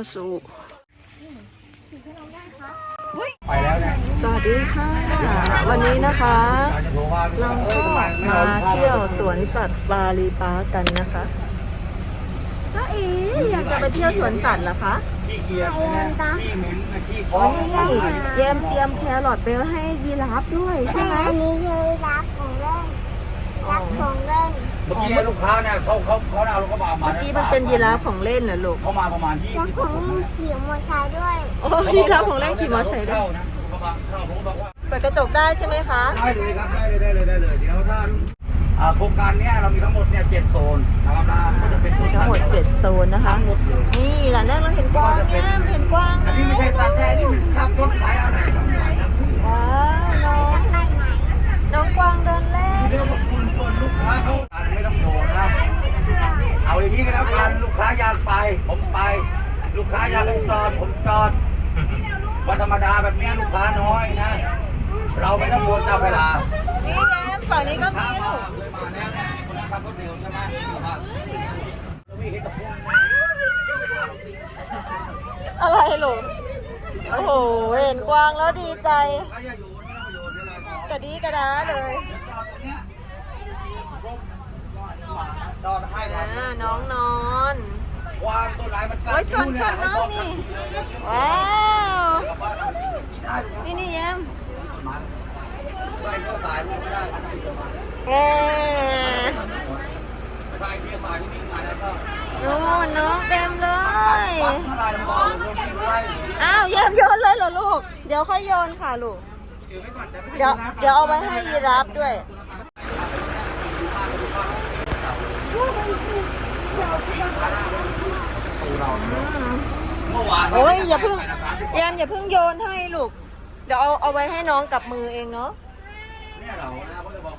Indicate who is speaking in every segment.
Speaker 1: มาสู่
Speaker 2: ไปแล้วเนี่ย
Speaker 1: สวัสดีค่ะ วันนี้นะคะ
Speaker 2: จะโทรว่า
Speaker 1: เราก็มาเที่ยวสวนสัตว์ฟารีปาร์คกันนะคะจ้าเอ๋อยากจะไปเที่ยวสวนสัตว์เหรอคะ
Speaker 2: ขี้เกียจนะขี้เหม็นนะขี้คอ
Speaker 1: นี่เยมเตรียมแครอทไปให้ยีราฟด้วยใช่ไหม
Speaker 3: อันนี้คือรับของเล่นรับของเล่น
Speaker 2: เมื่อกี้ลูกค้าเนี่ยเขาเขาเขาเอาลูกกระบะมา
Speaker 1: เมื่อกี้มันเป็นยีราฟของเล่นเหรอลูก
Speaker 2: เขามาประมาณยี่
Speaker 3: รับ
Speaker 2: สิบ
Speaker 3: ของเล่นขี่มอเตอร์ไซค์ด้วย
Speaker 1: โอ้ยีราฟของเล่นขี่มอเตอร์ไซค์ด้วย
Speaker 2: เข้านะกระบะเข้าผมก็บอกว่า
Speaker 1: เปิดกระจกได้ใช่ไหมคะ
Speaker 2: ได้เลยครับได้เลยได้เลยได้เลยเดี๋ยวถ้าอ่าโครงการเนี้ยเรามีทั้งหมดเนี่ยเจ็ดโซนนะครับนะก็จะเป็น
Speaker 1: มีทั้งหมดเจ็ดโซนนะคะ
Speaker 2: ทั้งหมดเลย
Speaker 1: นี่หลานแรกเราเห็นกวางเนี่ยเห็นกวาง
Speaker 2: อันนี้ไม่ใช่สัตว์แท้นี่มันขับรถขายอะไรครับ
Speaker 1: ว้าวน้อง
Speaker 3: ไปไหน
Speaker 1: น้องกวางเดินเล่น
Speaker 2: เรียกว่าคุณชวนลูกค้าเข้าร้านไม่ต้องโดนนะเอาอย่างนี้ก็แล้วกันลูกค้าอยากไป ผมไป ลูกค้าอยากให้จอดผมจอดวันธรรมดาแบบเนี้ยลูกค้าน้อยนะ เราไม่ต้องโดนจับเวลา
Speaker 1: นี่แย้มฝั่งนี้ก็
Speaker 2: ลูก
Speaker 1: มี
Speaker 2: ค้า
Speaker 1: ลู
Speaker 2: มากเคยมาแล้วเนี่ยคนขับรถเร็วใช่ไหมครับเราไม่เห็นตะพุ่ง
Speaker 1: อะไรลูกโอ้โหเห็นกวางแล้วดีใจ
Speaker 2: ใครจะอยู่ไม่ต้องไปอยู่ที่ไหนต่อก
Speaker 1: ระดีกระดาเลย
Speaker 2: จอดตรงเนี้ย จอดให้ครับ
Speaker 1: อ่าน้องนอน
Speaker 2: วางตัวไหนมันกัด
Speaker 1: โอ้ยชนชนน้องนี่ ว้าว
Speaker 2: ได้
Speaker 1: นี่นี่แย้ม
Speaker 2: มันไปเข้าสายมันไม่ได้
Speaker 1: เอ๊ะ
Speaker 2: ไปเที่ยวสายที่นี่มาแล้วก็
Speaker 1: นู่นน้องเต็มเลย
Speaker 2: ปักเท่าไหร่เราบอกลงที่ไร่
Speaker 1: อ้าวแย้มโยนเลยเหรอลูก เดี๋ยวค่อยโยนค่ะลูก เดี๋ยวเดี๋ยวเอาไว้ให้ยีราฟด้วย
Speaker 2: เมื่อวาน
Speaker 1: โอ้ยอย่าเพิ่งแยมอย่าเพิ่งโยนให้ลูก เดี๋ยวเอาเอาไว้ให้น้องกับมือเองเนาะ
Speaker 2: เนี่ยเรานะเขาจะบอก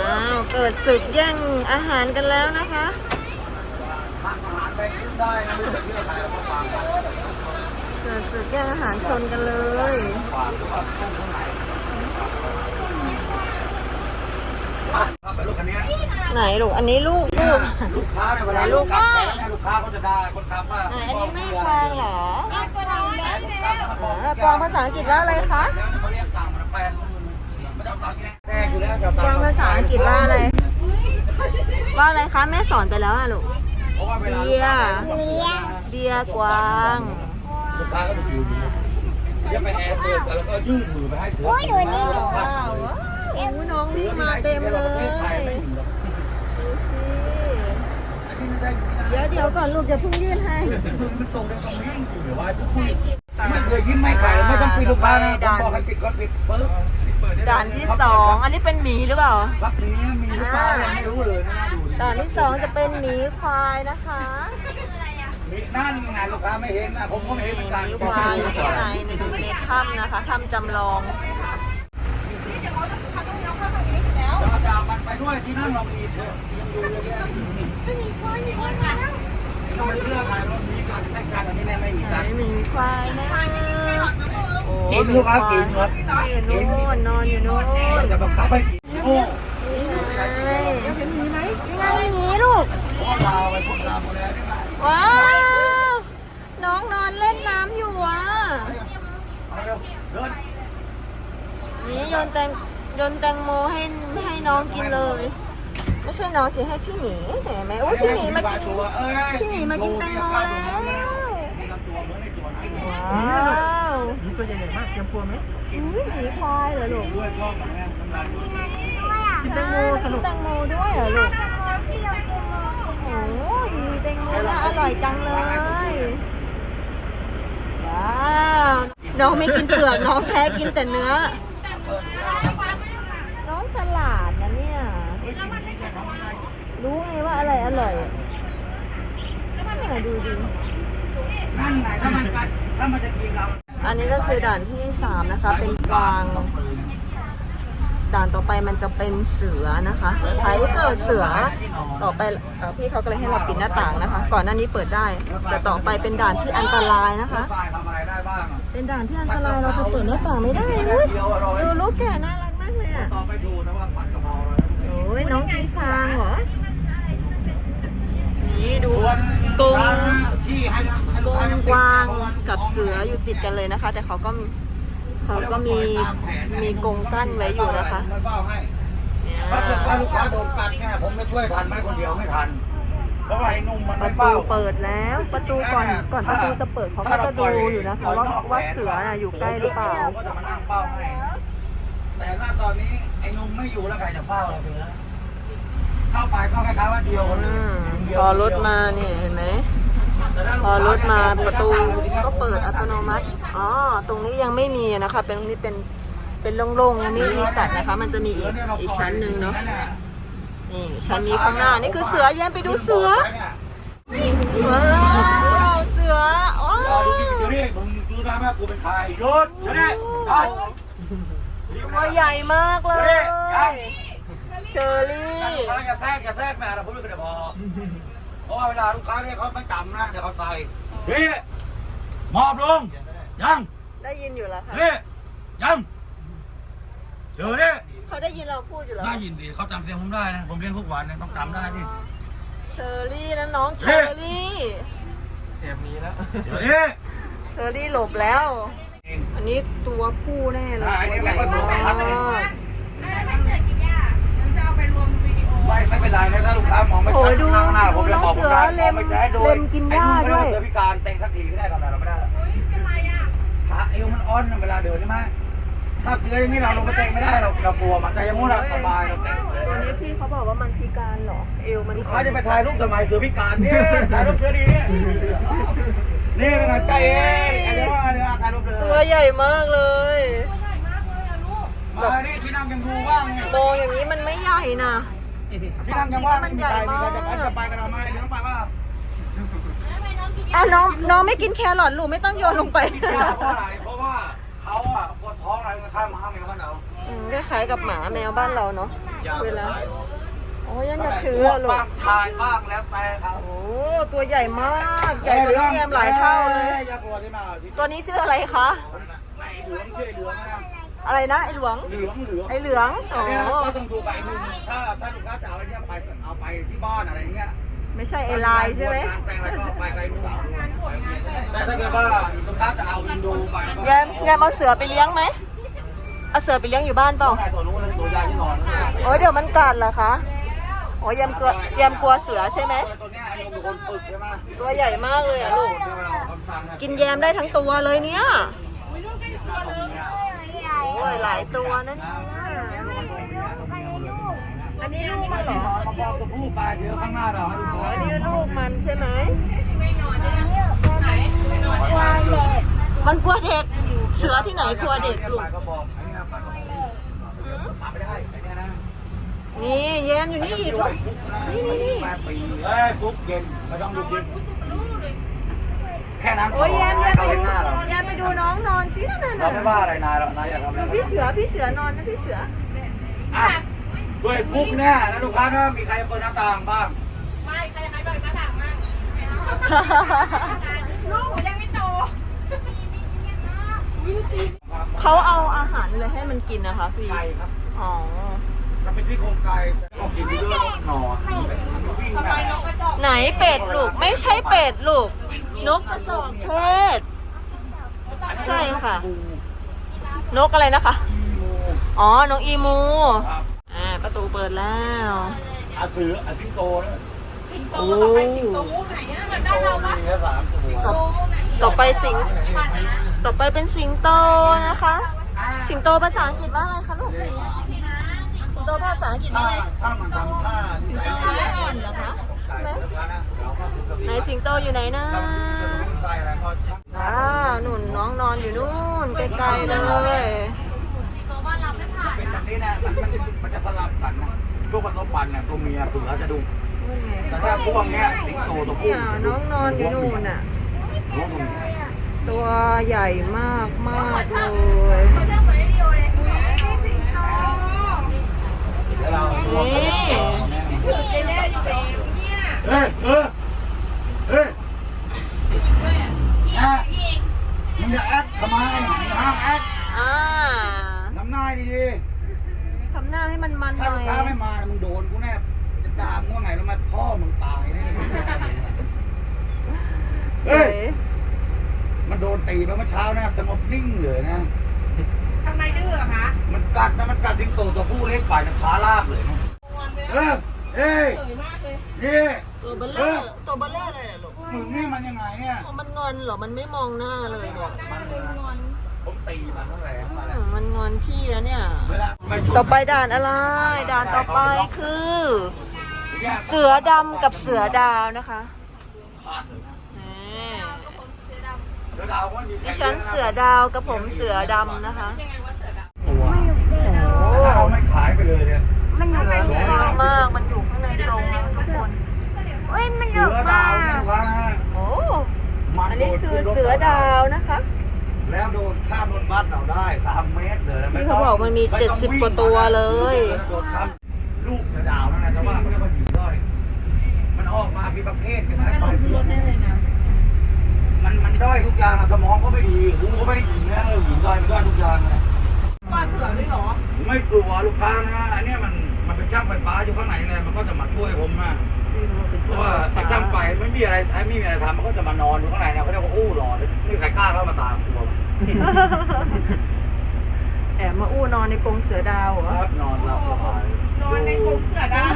Speaker 1: อ้าวเกิดศึกแย่งอาหารกันแล้วนะคะ
Speaker 2: ทานอาหารไปขึ้นได้นะไม่ใช่เรื่องใครเราก็ฟังกัน
Speaker 1: เกิดศึกแย่งอาหารชนกันเลย
Speaker 2: ฟังว่าต้องตรงไหนครับไปลูกคันนี้
Speaker 1: ไหนลูก อันนี้ลูกลูก
Speaker 2: ลูกค้าเนี่ยเวลาลูกค้าแข่งเนี่ยลูกค้าก็จะได้คนขับว่า
Speaker 1: อ่าอันนี้แม่กวางเหรอ
Speaker 3: ตัวเราเล่นเลย
Speaker 1: อ่ากวางภาษาอังกฤษว่าอะไรคะ
Speaker 2: เขาเรียกต่างมันแปดหมื่นไม่ต้องต่างกี่แรกอยู่แล้ว
Speaker 1: กวางภาษาอังกฤษว่าอะไร ว่าอะไรคะแม่สอนไปแล้วอะลูก
Speaker 2: เพราะว่าเวลา
Speaker 1: เดีย
Speaker 3: เลี้ยง
Speaker 1: เดียกวาง
Speaker 2: ลูกค้าก็จะอยู่ดีเดี๋ยวไปแอบเปิดแล้วก็ยื่นมือไปให้เสือ
Speaker 3: โอ้ยดูนี่
Speaker 1: ว้าวโอ้น้องวิ่งมาเต็มเลย เดี๋ยวเดี๋ยวก่อนลูกจะเพิ่งยื่นให้
Speaker 2: มันส่งได้ตรงนี้อยู่เดี๋ยวว่าจะคุยไม่เคยยิ้มไม่ไก่ไม่ต้องปิดลูกค้านะผมบอกให้ปิดก็ปิดปึ๊บ
Speaker 1: ด่านที่สองอันนี้เป็นหมีหรือเปล่า
Speaker 2: พักนี้มีลูกค้ายังไม่รู้เลยนะดู
Speaker 1: ด่านที่สองจะเป็นหมีควายนะคะ
Speaker 2: มีนั่นไงลูกค้าไม่เห็นนะผมก็ไม่เห็นเหมือน
Speaker 1: ห
Speaker 2: กัน
Speaker 1: มีควายอยู่ข้างในในดูในถ้ำนะคะถ้ำจำลอง
Speaker 2: เราจะมันไปด้วยที่นั่งเรามีเถอะยังอยู่เลยเนี่ยไม่มีควายมีคนมาแล้วเราไม่เชื่อใครรามีการแต่งกันอันนี้แน่ไม่มี
Speaker 1: ไหน
Speaker 2: การ
Speaker 1: หมีควายนะโอ้
Speaker 2: กินลูกค้ากินครับ
Speaker 1: นี่นู่นนอนอยู่นู่น
Speaker 2: จะบังคับให้กินโอ้
Speaker 1: นี่ไงเห็นหมีไหมนี่ไงหมีลูก
Speaker 2: พราะว่าเราไปพวกเราหมดแล้วนี่ไง
Speaker 1: ว้าว น้องนอนเล่นน้ำอยู่อะ
Speaker 2: เอาเร็วเดิน
Speaker 1: นี่โยนแตงโยนแตงโมให้ให้น้องกินเลย ไม่ใช่น้องสิให้พี่หมีเห็นไหมอุ้ยพี่หมีมากิน
Speaker 2: ตัวเอ้ย
Speaker 1: พี่หมีมากินแตงโมแล้ว
Speaker 2: ตัวเหมือนในตัวนั้น
Speaker 1: ว้าว
Speaker 2: หมีตัวใหญ่มากเตรียมตัวไหม
Speaker 1: อุ้ยหมีควายเหรอลูก
Speaker 2: ด้วยชอบแบบนี้ทำลายด้วย
Speaker 1: กินแตงโมกินแตงโมด้วยเหรอลูก
Speaker 3: ที่เราเจอ
Speaker 1: โอ้ยแตงโมน่าอร่อยจังเลยว้าวน้องไม่กินเปลือกน้องแพ้กินแต่เนื้อ น้องฉลาดนะเนี่ย รู้ไงว่าอะไรอร่อยเนี่ยดูดิ
Speaker 2: นั่นไงถ้ามันกัดถ้ามันจะกินเรา
Speaker 1: อันนี้ก็คือด่านที่สามนะคะ เป็นกวาง ด่านต่อไปมันจะเป็นเสือนะคะไทเกิดเสือ ต่อไปเอ่อพี่เขาก็เลยให้เราปิดหน้าต่างนะคะ ก่อนหน้านี้เปิดได้ แต่ต่อไปเป็นด่านที่อันตรายนะคะ
Speaker 2: ตายทำอะไรได้บ้าง
Speaker 1: เป็นด่านที่อันตรายเราจะเปิดหน้าต่างไม่ได้เลย
Speaker 2: เดียวอร่อย
Speaker 1: ดูลูกแก่น่ารักมากเลยอะ
Speaker 2: ต่อไปดูนะว่าผัดกะเพราอะไร
Speaker 1: โอ้ยน้องกินฟางเหรอ นี่ดู
Speaker 2: ส่วน
Speaker 1: กรง
Speaker 2: ที่ให้ให้
Speaker 1: กรงกวางกับเสืออยู่ติดกันเลยนะคะ แต่เขาก็เขาก็มีมีกรงกั้นไว้อยู่นะคะ
Speaker 2: ผมเฝ้าให้
Speaker 1: เนี่ย
Speaker 2: ถ้าเกิดว่าลูกค้าโดนกัดเนี่ยผมไม่ช่วยทันไหมคนเดียวไม่ทันเพราะว่าไอ้นุ่มมัน
Speaker 1: ป
Speaker 2: ไม่
Speaker 1: ระตู
Speaker 2: เฝ้า
Speaker 1: เปิดแล้ว ประตูก่อนก่อนประตูจะเปิดเขาก็จะดูอยู่นะคะว่าว่าเสือน่ะอยู่ใกล้หรือเปล่า
Speaker 2: ผมก็จะมานั่งเฝ้าให้แต่ถ้าตอนนี้ไอ้นุ่มไม่อยู่แล้วใครจะเฝ้าล่ะเสือเข้าไปก็คล้ายๆว่าเดียวกันเล
Speaker 1: อื
Speaker 2: ย
Speaker 1: ม
Speaker 2: เดียว
Speaker 1: พอรถมานี่เห็นไหมพอรถมาประตูก็เปิดอัตโนมัติ อ๋อ ตรงนี้ยังไม่มีนะคะ เป็นตรงนี้เป็นเป็นโล่งๆยังไม่มีสัตว์นะคะ มันจะมีอีกอีกชั้นหนึ่งเนาะ นี่ชั้นนี้ข้างหน้า นี่คือเสือแย้มไปดูเสือ ว้าวเสืออ๋อ
Speaker 2: รอดูพี่เชอรี่ผมรู้ได้ไหมกูเป็นใครยศเชอรี่
Speaker 1: ตัวใหญ่มากเลย เชอรี่
Speaker 2: อย่าแทรกอย่าแทรกแม่เราพูดไม่เคยพอ ราะว่าเวลาลูกค้าเนี่ยเขาไม่จำนะเดี๋ยวเขาใส่พี่มอบลง ยัง
Speaker 1: ได้ยินอยู่แล้วค่ะ
Speaker 2: นี่ยังเชอรี่
Speaker 1: เขาได้ยินเราพูดอยู่แล้ว
Speaker 2: ได้ยินดีเขาจำเสียงผมได้นะผมเลี้ยงทุกวันนะต้องจำได้ที่
Speaker 1: เชอรี่นะน้องเชอรี่
Speaker 2: เชอรี่
Speaker 1: เชอรี่หลบแล้ว อันนี้ตัวผู้แน่เลย
Speaker 2: อ่าอันนี้
Speaker 1: ตัวใหญ่
Speaker 2: แม่
Speaker 1: มาก ไม่ไม่เป็นไรนะถ้าลูกค้ามองไม่โอ้
Speaker 2: ชั
Speaker 1: ย
Speaker 2: ด
Speaker 1: ดู
Speaker 2: นั่งหน้าผมจะบอกผมได้
Speaker 1: ดูน้องเสือ
Speaker 2: มองไม่ชัดโดย
Speaker 1: เล็มกินหญ้า
Speaker 2: ไอ้
Speaker 1: ด้วย
Speaker 2: เสือพิการเต็งสักทีก็ได้ทำอะไรเราไม่ได้หรอกขาเอวมันอ่อนเวลาเดินใช่ไหมถ้าเสืออย่างนี้เราลงไปเตะไม่ได้เราเรากลัวมันแต่อยังงู้นเราสบายเราเตะ
Speaker 1: ตัวนี้พี่เขาบอกว่ามันพิการเหรอเอวมัน
Speaker 2: ลูกค้าจะไปถ่ายรูปทำไมเสือพิการเนี่ยถ่ายรูปเสือดีเนี่ยนี่เป็นไงใจเองอันนี้ว่าอันนี้ว่าถ่ายรูปเลย
Speaker 1: ตัวใหญ่มากเลย
Speaker 2: มานี่ที่นั่งยังดูว่างเนี่ย
Speaker 1: มองอย่างนี้มันไม่ใหญ่นะ
Speaker 2: ที่นั่งยังว่างไม่มีใครมีใครจะไปจะไปกันเราไหมเดี๋ยวไปว่า
Speaker 1: อ้าวน้องน้องไม่กินแครอทลูกไม่ต้องโยนลงไป
Speaker 2: เพราะอะไรเพราะว่าเขาอะปวดท้องอะไรข้ามมาห้ามในบ้านเรา
Speaker 1: อืมคล้ายๆกับหมาแมวบ้านเราเนาะเวลาโอ้ยังอยากถือ
Speaker 2: อ้ว
Speaker 1: อะ
Speaker 2: ก
Speaker 1: ลูก
Speaker 2: บ้างถ่ายบ้างแล้วแต่เขา
Speaker 1: โอ้ตัวใหญ่มากใหญ่กว่าน้องแยมหลายเท่าเลย
Speaker 2: อย่ากลัวที่มา
Speaker 1: ตัวนี้ชื่ออะไรคะ
Speaker 2: ไอ้เหลืองที่ไอ้เหลืองนะ
Speaker 1: อะไรนะไอหลวง
Speaker 2: เหลืองเหลือง
Speaker 1: ไอเหลืองอ๋อ
Speaker 2: เนี่ยก็ต้องดูไปหนึ่งถ้าถ้าลูกค้าจะเอาไอ้เนี่ยไปเอาไปที่บ้านอะไรอย่างเงี้ย
Speaker 1: ไม่ใช่ไอลายใช่ไหม
Speaker 2: แปลงอะไรก็ไปไกลนู่นแต่ถ้าเกิดว่าลูกค้าจะเอาอินโดไปก็
Speaker 1: แยมแยมเอาเสือไปเลี้ยงไหมเอาเสือไปเลี้ยงอยู่บ้านเปล่า
Speaker 2: ได้ตัวนู้นเลยตัวยาที่นอน
Speaker 1: โอ้ยเดี๋ยวมันกัดเหรอคะโอ้ยแยมกลัวแยมกลัวเสือใช่ไหม
Speaker 2: ตัวเนี้ยไอ้ลูกเป็นคนฝึกใช่ไหม
Speaker 1: ตัวใหญ่มากเลยอะลูก กินแยมได้ทั้งตัวเลยเนี่ยโอ้ยหลายตัวนั่นนี่ยอันนี้ลูกมันเหรอ
Speaker 2: มาบอกตัวผู้ปเดี๋ยวข้างหน้าเรา
Speaker 1: อันนี้ลูกมันใช่ไหมมันกลัวเด็ก เสือที่ไหนกลัวเด็กลูก
Speaker 2: นี่เยนะ
Speaker 1: นี่แย้มอยู่นี่นี่นี่นี่
Speaker 2: ฟุกเย็นไม่ต้องดูเย็น แค่นั้น
Speaker 1: โอ้ยแย้มแย้ม
Speaker 2: เขา
Speaker 1: ไป
Speaker 2: เห็น
Speaker 1: ดู
Speaker 2: หน้าเรา
Speaker 1: แย้มไปดูน้องนอนสินั่นน่ะ
Speaker 2: เราไม่ว่าอะไรนายหรอกนายอยากทำอะไร
Speaker 1: พี่เสือพี่เสือนอนนะพี่เสือ
Speaker 2: อะด้วยฟุกเนี่ยแล้วลูกค้านะมีใครเปิดหน้าต่างบ้าง
Speaker 1: เขาเอาอาหารเลยให้มันกินนะคะพี่
Speaker 2: ไก่ครับ
Speaker 1: อ๋อ
Speaker 2: เราเป็นที่โครงไก่ก็กินไปด้วยแล้วนอนมันวิ่งแบบ
Speaker 1: ไหนเป็ดลูกไม่ใช่เป็ดลูก นกกระจอกเทศ ใช่ค่ะ นกอะไรนะคะ
Speaker 2: อีโม
Speaker 1: อ๋อ นกอีมู
Speaker 2: ครับ
Speaker 1: อ่า ประตูเปิดแล้ว
Speaker 2: อาเสืออาสิงโตนะ
Speaker 1: โอ้
Speaker 2: โตมีแค่สามตัว
Speaker 1: ต่อไปสิง ต่อไปเป็นสิงโตนะคะ สิงโตภาษาอังกฤษว่าอะไรคะลูก สิงโตภาษาอังกฤษว่า
Speaker 2: ถ้า
Speaker 1: อะไร
Speaker 2: ถ้ามันทำท่าที่ไหน
Speaker 1: ไม้อ่อนเหรอคะ ใช่ไหมไหนสิงโตอยู่ไหนนะ
Speaker 2: ใส่อะไรก็ช่าง
Speaker 1: อ้าวหนุนน้องนอนอยู่นู่นไกลๆเลย
Speaker 2: เป็นแบบนี้นะมันมันมันจะสลับกันนะพวกผสมพันธุ์เนี่ยตัวเมียเสือจะดูแต่ถ้าพวกเนี้ยสิงโตตัวผู้
Speaker 1: เนี่ยน้องนอนอยู่นู่นน่ะ
Speaker 2: น้องตัวเมีย
Speaker 1: ตัวใหญ่มากมากเลย
Speaker 2: แล้วเรา
Speaker 1: นี่
Speaker 2: เฮ้ยเออเฮ้ย นะมึงจะแอคทำไมมึงห้ามแอค
Speaker 1: อ่า
Speaker 2: น้ำหน้าดี
Speaker 1: ทำหน้าให้มันมัน
Speaker 2: ๆ
Speaker 1: ห
Speaker 2: ถ้า
Speaker 1: น่
Speaker 2: ลู
Speaker 1: อกย
Speaker 2: ค้าไม่มามึงโดนกูแน่จะด่ามึงว่าไงแล้วมาพ่อมึงตายแน่เฮ้ยมันโดนตีไปเมื่อเช้านะสงบนิ่งเลยนะ
Speaker 4: ทำไมดื้ออะคะ
Speaker 2: มันกัดนะมันกัดสิงโตตัวผู้เล็กไปนะขาลากเลยนะเออเอ้ย
Speaker 4: สวยมากเลย
Speaker 2: นี่
Speaker 1: ตัวเบลเลอร์ตัวเบลเลอร์เลยเหรอลูก
Speaker 2: มึงนี่มันยังไงเนี่ย
Speaker 1: อ๋อมันงอนเหรอ มันไม่มองหน้าเลยเนี่ย
Speaker 2: มันผมตีมันเท่าไหร่มา
Speaker 1: อื
Speaker 2: แล้ว
Speaker 1: มมันงอนพี่แล้วเนี่ย
Speaker 2: เวลาไม่ชุบ
Speaker 1: ต่อไปด่านอะไร ด่านต่อไปคือเสือดำกับเสือดาวนะคะ
Speaker 2: ขาดเลยนะ
Speaker 1: นี่
Speaker 2: เสือดาวมันมี
Speaker 1: ดิฉันเสือดาวกับผมเสือดำนะคะ
Speaker 2: ตัว
Speaker 1: โอ้
Speaker 2: ถ้าเราไม่ขายไปเลยเนี่ย
Speaker 3: มันอยู่ใน
Speaker 1: เสือมาก มันอยู่ข้างในกรงนะทุกคน
Speaker 3: เอ้ยมันอ
Speaker 2: เสื
Speaker 3: ยู่
Speaker 2: อ
Speaker 3: มา
Speaker 2: ดาวเนี่ยลูกค้านะ
Speaker 1: โอ้
Speaker 2: มัน
Speaker 1: อัน
Speaker 2: โด
Speaker 1: นี้
Speaker 2: ด
Speaker 1: คือ
Speaker 2: ขึ้นรถ
Speaker 1: เสือดาวนะคะ
Speaker 2: แล้วโดนข้ามรถบัสเราได้สามเมตรเลย
Speaker 1: ที่เขาบอกมันมี
Speaker 2: ไต้อง
Speaker 1: 70กว่าตัวเลย
Speaker 2: โดนข้ามลูกเสือดาวนั่นนะแต่ว่าเขาเรียกว่าหญิงด้อยมันออกมามีประเภทกันไปรถได้เลยนะ ม่มีอะไรไอ้ไม่มีอะไรทำมันก็จะมานอนอยู่ข้างในเนี่ยเขาเรียกว่าอู้นอนไม่มีใครกล้าเข้ามาตามกลัวมัน
Speaker 1: แอบมาอู้นอนในกรงเสือดาวเหรอ
Speaker 2: ครับนอนหลับสบาย
Speaker 4: นอนในกรงเสือดาว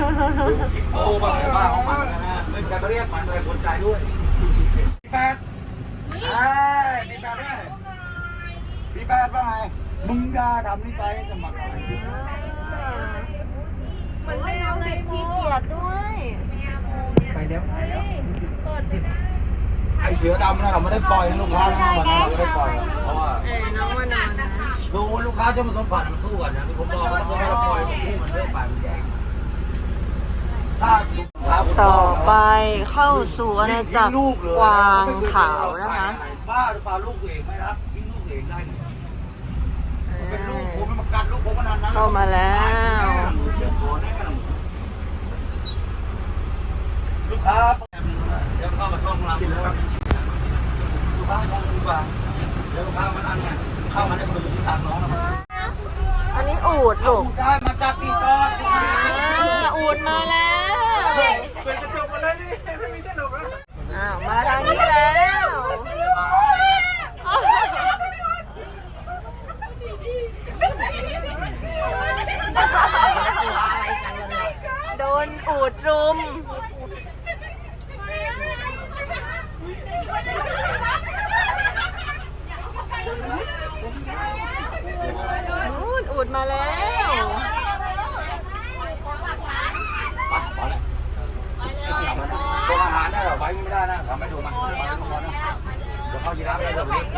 Speaker 2: ดูกิปโป้บ้างอะไรบ้างของมันนะฮะไม่ใช่มาเรียกมันเลยคนใจด้วยพี่แปดเอ้ยพี่แปดด้วยพี่แปดว่าไงมึงด่าทำนี่ไปจะมาอะไร
Speaker 1: มันไม่เอาเด็กขี้เกียจด้วย
Speaker 2: ไอเสือดำนะเราไม่ได้ปล่อยนะลูกค้านะวันนั้นเราไม่ได้ปล่อยเพราะว่า
Speaker 1: เอ้ยน้องมานอนนะ
Speaker 2: ดูลูกค้าจะมาสัมผัสมันสู้กันนะที่ผมบอกว่าเราไม่ได้ปล่อยมันสู้มันเรื่อยไปมันแย่งถ้าลูกค้าผมบ
Speaker 1: ต่อก
Speaker 2: นะ
Speaker 1: ไป
Speaker 2: ว่า
Speaker 1: เข้าสู่อาณาจักร
Speaker 2: ลูกเลย
Speaker 1: กวางขาวนะคะ
Speaker 2: บ้าหรือเปล่าลูกตัวเองไม่รักทิ้งลูกตัวเองได้ไงเป็นลูกผมมันมากัดลูกผมขนาดนั้น
Speaker 1: เข้ามาแล้ว
Speaker 2: เชื่อมตัวแน่นอนลูกค้า เดี๋ยวเข้ามาช่องเราแล้วลูกค้าช่องดีกว่าเดี๋ยวลูกค้ามานั่งเนี่ยเข้ามาได้ประโยชน์ที่ทางน้องนะ
Speaker 1: อันนี้อูดลูก
Speaker 2: ได้มาจัดตีก่อน
Speaker 1: อ่าอูดมาแล้ว
Speaker 2: เป็นกระจกมาเลยนี่ไม่มีที่หลบแล้ว
Speaker 1: อ้าวมาทางนี้แล้วโดนอูดรุม นู่น อูดมาแล้ว
Speaker 2: ตัวอาหารได้หรอไว้ไม่ได้นะทำไม่ดูมาเดี๋ยวเขายีราฟได้เราเลี้ยงไ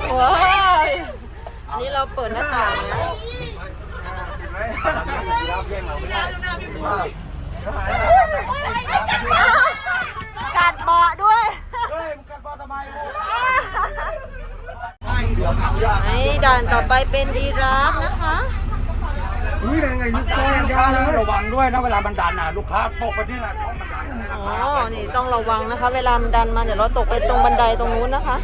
Speaker 2: ป
Speaker 1: ว้ายอันนี้เราเปิดหน้าต่างนะ
Speaker 2: ยีราฟเลี้ยงเราไม่ได้
Speaker 1: กัดเบาะด้วย
Speaker 2: เฮ้ยมึงกัดพ่อทำไมไม่เดี๋ยวเขายาก
Speaker 1: ไอ้ ด่านต่อไปเป็นดีราฟนะคะ
Speaker 2: อุ้ยยังไงลูกค้าลูกค้านะระวังด้วยนะเวลามันดันน่ะลูกค้าตกไปนี่แหละช่องมันดันนะ
Speaker 1: อ๋อ นี่ต้องระวังนะคะ เวลามันดันมาเดี๋ยวเราตกไปตรงบันไดตรงนู้นนะคะ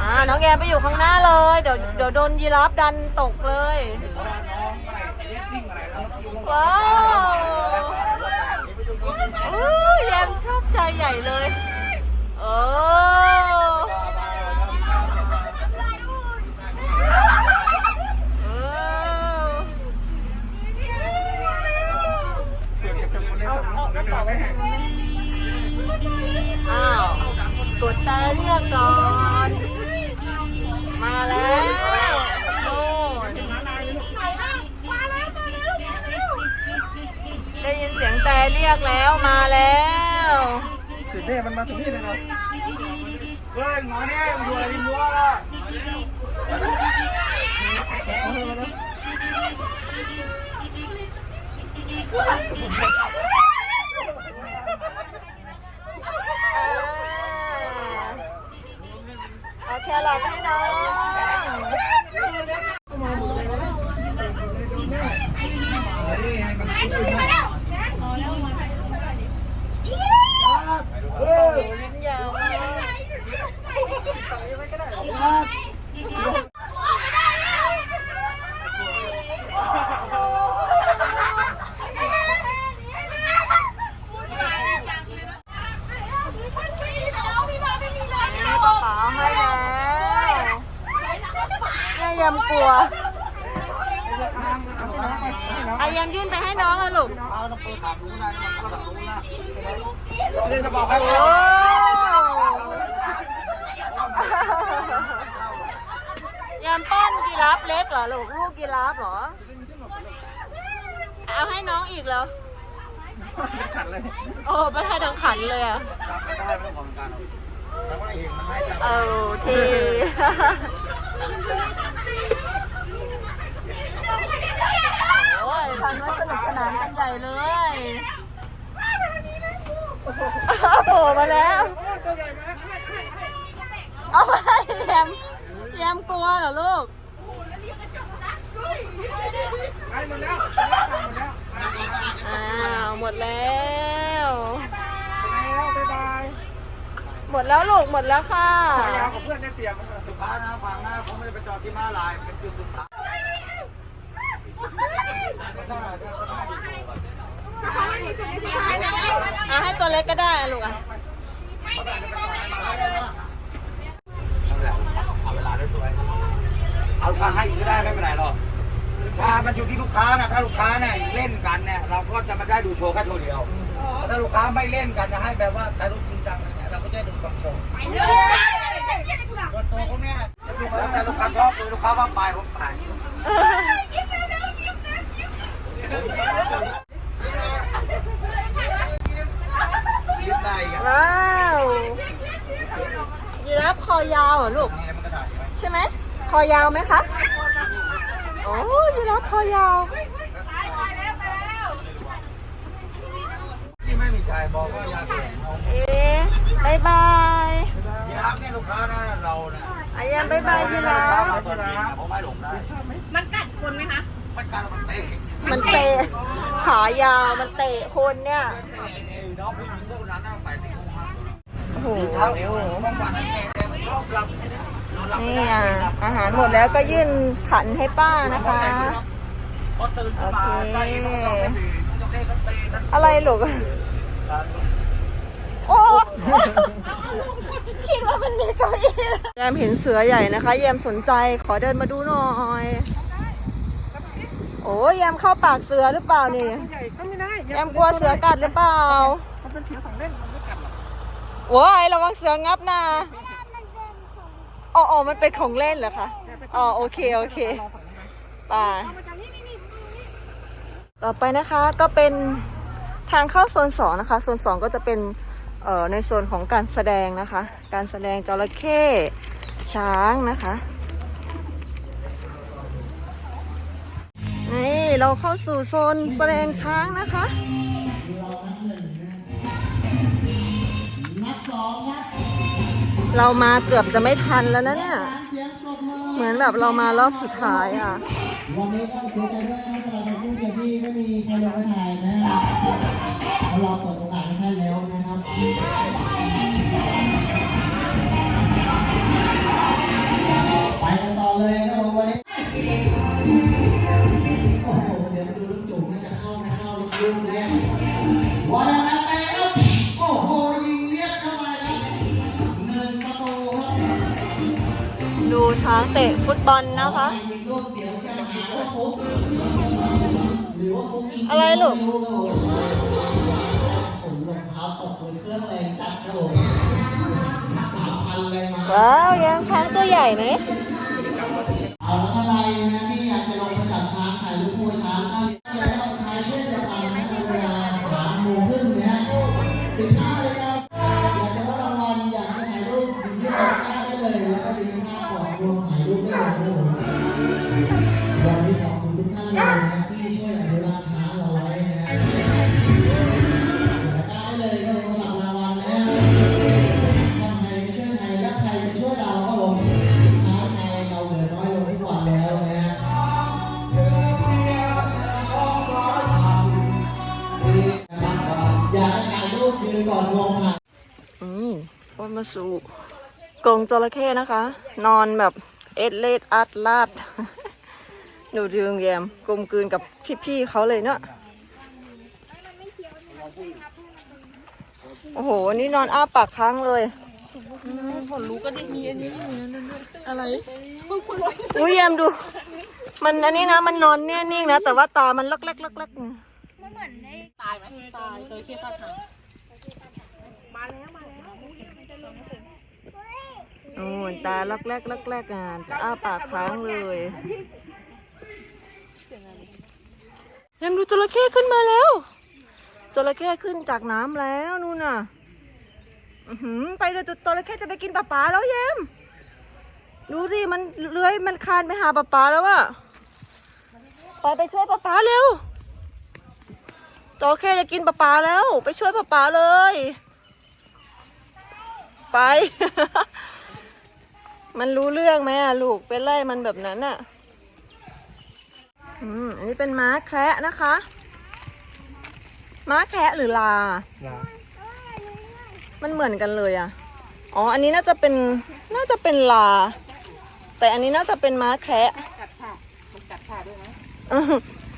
Speaker 1: อ่า น้องแอมไปอยู่ข้างหน้าเลย เดี๋ยวเดี๋ยวโดนยีราฟดันตกเลย ว้าวอู้แยมชอบใจใหญ่เลยโอ้เออ อ้าวกดตาเรียกก่อน มาแล้วโน่นได้ยินเสียงแต่เรียกแล้วมาแล้ว
Speaker 2: เฮ้ยหมอเนี่ยมึงดูอะไรริมรั้วล่ะ
Speaker 1: เอาแครอทให้น้อง
Speaker 2: เย
Speaker 1: มกลัวเอายำยื่นไปให้น้องอะลูก
Speaker 2: เอาน้องปูถามรู้นะน้าม
Speaker 1: ป้อนกีราฟเล็กเหรอลูกลูกกีราฟเหรอ เอาให้น้องอีกเหรอโอ้ประธานทังขันเลยอะ
Speaker 2: เอาเองมั
Speaker 1: โอ้ยทำว่าสนุกสนานกันใหญ่เลยโผล่มาแล้วเอาไปแยมแยมกลัวเหรอลูกอ้าวหมดแล้ว หมดแล้วลูกหมดแล้วค่ะ
Speaker 2: ลูก ค้านะฟังนะผมไม่ได้ไปจอดที่ม้าลายเป็นจุดสุดท้ายไม่ใช่หรอกก็ได้ดีกว่า
Speaker 1: เอาให้ตัวเล็กก็ได้อะลูกอะ
Speaker 2: นั่นแหละเอาเวลาได้สวยเอาลูกค้าให้อีกก็ได้ไม่เป็นไรหรอกถ้ามันอยู่ที่ลูกค้านะถ้าลูกค้าเนี่ยเล่นกันเนี่ยเราก็จะมาได้ดูโชว์แค่ตัวเดียวแต่ถ้าลูกค้าไม่เล่นกันจะให้แบบว่าถ่ายรูปจริงจังเนี่ยเราก็จะได้ดูกับโชว์ ตัวผมเนี่ยแต่ลูกค้าชอบหรือลูกค้าว่าไปผมไปยิ้มได้อีกัน
Speaker 1: ว้าวยีราฟคอยาวเหรอลูก
Speaker 2: นี่มันก็ถ่ายไว้
Speaker 1: ใช่ไหม คอยาวไหมคะ โอ้ยีราฟคอยาว
Speaker 2: ที่ไม่มีใจบอกว่าอยากเห็นเอา
Speaker 1: เอ๊ะบายบาย
Speaker 2: ยีราฟเนี่ยลูกค้านะเรานี่ย
Speaker 1: อายังบายบายยีราฟ
Speaker 2: ตัวนี้นะผมไม่หลงได้
Speaker 4: มันกัดคนไหมคะ
Speaker 2: มันการมันเตะ
Speaker 1: มันเตะขายาวมันเตะคนเนี่ย
Speaker 2: ไอ้น้องผู้หญิงพวกนั้นน่ะไปที่ห้องห้า
Speaker 1: โอ้โห
Speaker 2: เท้าเอวบางวันเตะแต่มันชอบหลับนอนหลับไม่
Speaker 1: นี่
Speaker 2: ได้
Speaker 1: อะอาหารหมดแล้วก็ยื่นขันให้ป้านะคะ
Speaker 2: พอเตะก็เตะทัน
Speaker 1: อะไรหลูก คิดว่ามันมีเก้าอี้แยมเห็นเสือใหญ่นะคะ แยมสนใจขอเดินมาดูหน่อย โอ้ยแยมเข้าปากเสือหรือเปล่านี่แยมกลัวเสือกัดหรือเปล่ามันเป็นเสือของเล่นมันไม่กัดหรอกโว้ยระวังเสืองับนะอ๋ออ๋อมันเป็นของเล่นเหรอคะ อ๋อโอเคโอเคไป่าต่อไปนะคะก็เป็นทางเข้าโซนสองนะคะโซนสองก็จะเป็นเอ่อ ในส่วนของการแสดงนะคะ การแสดงจระเข้ช้างนะคะนี่เราเข้าสู่โซนแสดงช้างนะคะเรามาเกือบจะไม่ทันแล้วนะเนี่ย เหมือนแบบเรามารอบสุดท้ายอะ
Speaker 5: วันนี้ก็เสียใจด้วยนะสำหรับผู้ที่ไม่มีใครลงมาถ่ายนะครับเราะเราเปิดโอกาสให้ท่านแล้วนะครับไปกันต่อเลยครับผมวันนี้โอ้โหเดี๋ยวดูลูกจุ่มว่าจะเข้าไม่เข้าลูกยุ่งเนี่ยว่ายังไงไปครับโอ้โหยิงเลียดเข้าไปครับหนึ่งประตูครับ
Speaker 1: ดูช้างเตะฟุตบอลนะคะ
Speaker 5: อว่าฟุกจริงๆ
Speaker 1: อะไรลูก
Speaker 5: ไม่รู้ครับผมผมรองเท้าตกเลยเครื่องแรงจัดครับผมสามพันแรงมา
Speaker 1: ว้าวยังช้างตัวใหญ่ไหม
Speaker 5: เอาแล้วท่านใดนะที่อยากจะลงมาจับช้างถ่ายรูปคู่กับช้างก็เดี๋ สู่กรงจระเข้
Speaker 1: นะคะ นอนแบบเอ็ดเลดอัดลาดดูดึงแยมกลมกลืนกับพี่ๆเขาเลยเนาะโอ้โห นี่นอนอ้าปากค้างเลย
Speaker 4: ขนลุกก็ดิมีอันนี้อยู่นั่นนั่นอะไร
Speaker 1: อุ้ยแยมดู มันอันนี้นะ มันนอนเนี่ยนิ่งนะ แต่ว่าตามันลักแลกลักแลก
Speaker 4: ตายไหมตายตัวขี้ข้าทาง
Speaker 1: โอ้ยตาลักแลกลักแลกอะจะอ้าปากค้างเลยแยมดูจระเข้ขึ้นมาแล้วจระเข้ขึ้นจากน้ำแล้วนู่นน่ะไปเลยจระเข้จะไปกินปลาปลาแล้วแยมดูสิมันเลื้อยมันคานไปหาปลาปลาแล้วอะไปไปช่วยปลาปลาเร็วจระเข้จะกินปลาปลาแล้ว ไปช่วยปลาปลาเลย ไป มันรู้เรื่องไหมอะลูกไปไล่มันแบบนั้นอะอืมอันนี้เป็นม้าแคระนะคะ ม้าแคระหรือลามันเหมือนกันเลยอะอ๋อ อันนี้น่าจะเป็นน่าจะเป็นลา แต่อันนี้น่าจะเป็นม้าแคระ
Speaker 4: กัดค่ะมันกัดค่ะด้วยนะ
Speaker 1: อื้อ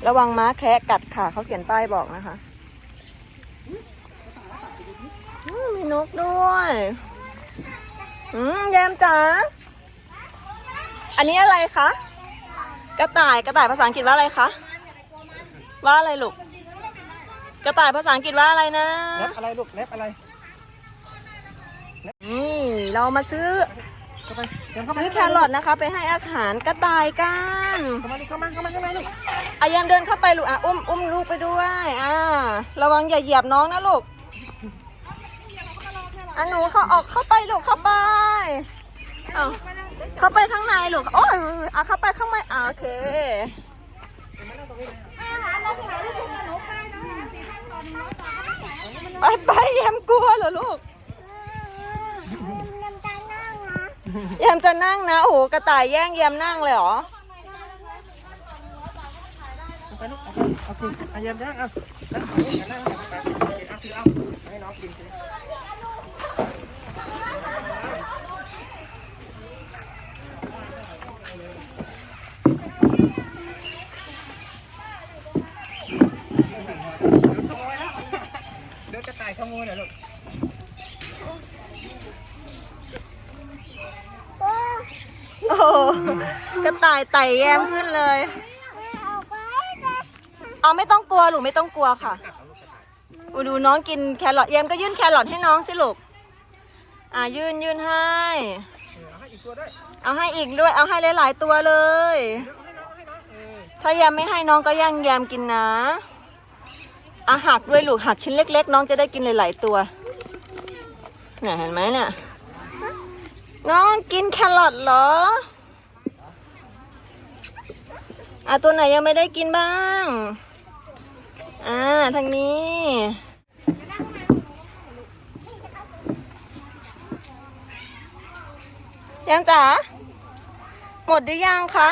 Speaker 1: ระวังม้าแคระกัดค่ะเขาเขียนป้ายบอกนะคะอืมมีนกด้วย อืมแยมจ๋า อันนี้อะไรคะ กระต่าย กระต่ายภาษาอังกฤษว่าอะไรคะ ว่าอะไรลูก กระต่ายภาษาอังกฤษว่าอะไรนะ
Speaker 2: เล็บอะไรลูกเล็บอะไร
Speaker 1: นี่เรามาซื้อซื้อแครอทนะคะ ไปให้อาหารกระต่ายกัน
Speaker 2: เข้ามาดิเข้ามาเข้ามาเข้ามาลูก
Speaker 1: อายังเดินเข้าไปลูกอะอุ้มอุ้มลูกไปด้วยอ่าระวังอย่าเหยียบน้องนะลูกอะหนูเขาออกเข้าไปลูกเข้าไปเอา เข้าไปข้างในลูกโอ้ยอะเข้าไปข้างในอะโอเคไปไปแยมกลัวเหรอลูกแยมจะนั่งนะโอ้โหกระต่ายแย่งแยมนั่งเลยเหรอ
Speaker 2: ไปลูกโอเคโอเคเอาเยี่ยมยังเอานั่งนั่งนั่งไปโอเคเอาคือเอาให้น้องกินสิเดี๋ยวกระต่าย ขโมยหน่อยลูก
Speaker 1: โอ้โหกระต่ายไต่แยมขึ้นเลย เอาไม่ต้องกลัวหลูไม่ต้องกลัวค่ะอูดูน้องกินแครอทแยมก็ยื่นแครอทให้น้องสิลูก อ่ายื่นยื่นให้
Speaker 2: เอาให้อีกตัวด้วย
Speaker 1: เอาให้อีกด้วย เอาให้หลายๆตัวเลย ถ้าแยมไม่ให้น้องก็ย่างแยมกินนะ อาหักด้วยลูกหักชิ้นเล็ก ๆ น้องจะได้กินหลายๆตัวเนี่ยเห็นไหมเนี่ย น้องกินแครอทเหรออะตัวไหนยังไม่ได้กินบ้าง อ่าทางนี้ ยังจ๋าหมดหรือยังคะ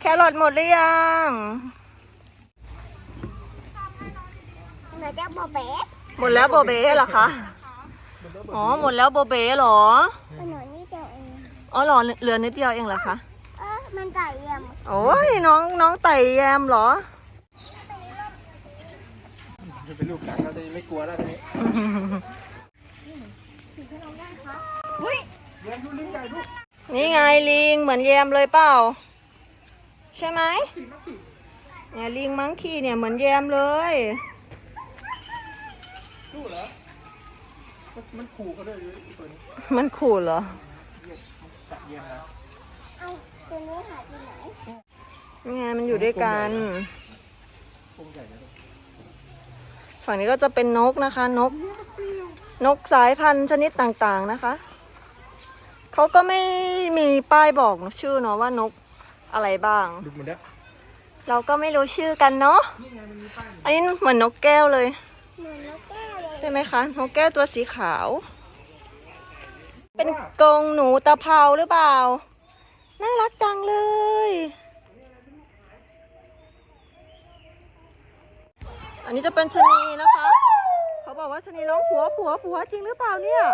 Speaker 1: แครอทหมดหรือยัง
Speaker 3: เหมือนจะบอเบ๊ะ
Speaker 1: หมดแล้วโบเบ้เหรอคะ อ๋อ หมดแล้วโบเบ้เหรอ
Speaker 3: ขนมนี่เดียวเอง
Speaker 1: อ๋อเหรอเหลือนิดเดียวเองเหรอคะ
Speaker 3: เออมันไก่เยี่ยม
Speaker 1: โอ้ยน้องน้องไต่แยมเหรอ
Speaker 2: จะเป็นลูกหลังเราจะไม่กลัวแล้วทีนี้เยี่ยมดูลิงใหญ่ลูก
Speaker 1: นี่ไงลิงเหมือนแยมเลยเปล่า ใช่ไหมเนี่ยลิงมังคีเนี่ยเหมือนแยมเลย
Speaker 2: สู้เหรอ มันขู่เขาด้วยตัวนี้
Speaker 1: มันขู่เหรอ
Speaker 2: ตัดเยี่ยมนะ
Speaker 3: เอาตัวนี้หายไปไหน
Speaker 1: นี่ไงมันอยู่ด้วยกัน
Speaker 2: กรงใหญ่นะ
Speaker 1: ฝั่งนี้ก็จะเป็นนกนะคะ นก นกสายพันธุ์ชนิดต่างๆนะคะ เขาก็ไม่มีป้ายบอกชื่อเนาะว่านกอะไรบ้าง
Speaker 2: ดึกหมดแล้ว
Speaker 1: เราก็ไม่รู้ชื่อกันเนาะอันนี้เหมือนนกแก้วเลย
Speaker 3: เหมือนนกแก้วเลย
Speaker 1: ใช่ไหมคะนกแก้วตัวสีขาว เป็นกรงหนูตะเภาหรือเปล่า น่ารักจังเลย อันนี้จะเป็นชะนีนะคะ เขาบอกว่าชะนีร้องผัวผัวผัวจริงหรือเปล่าเนี่ย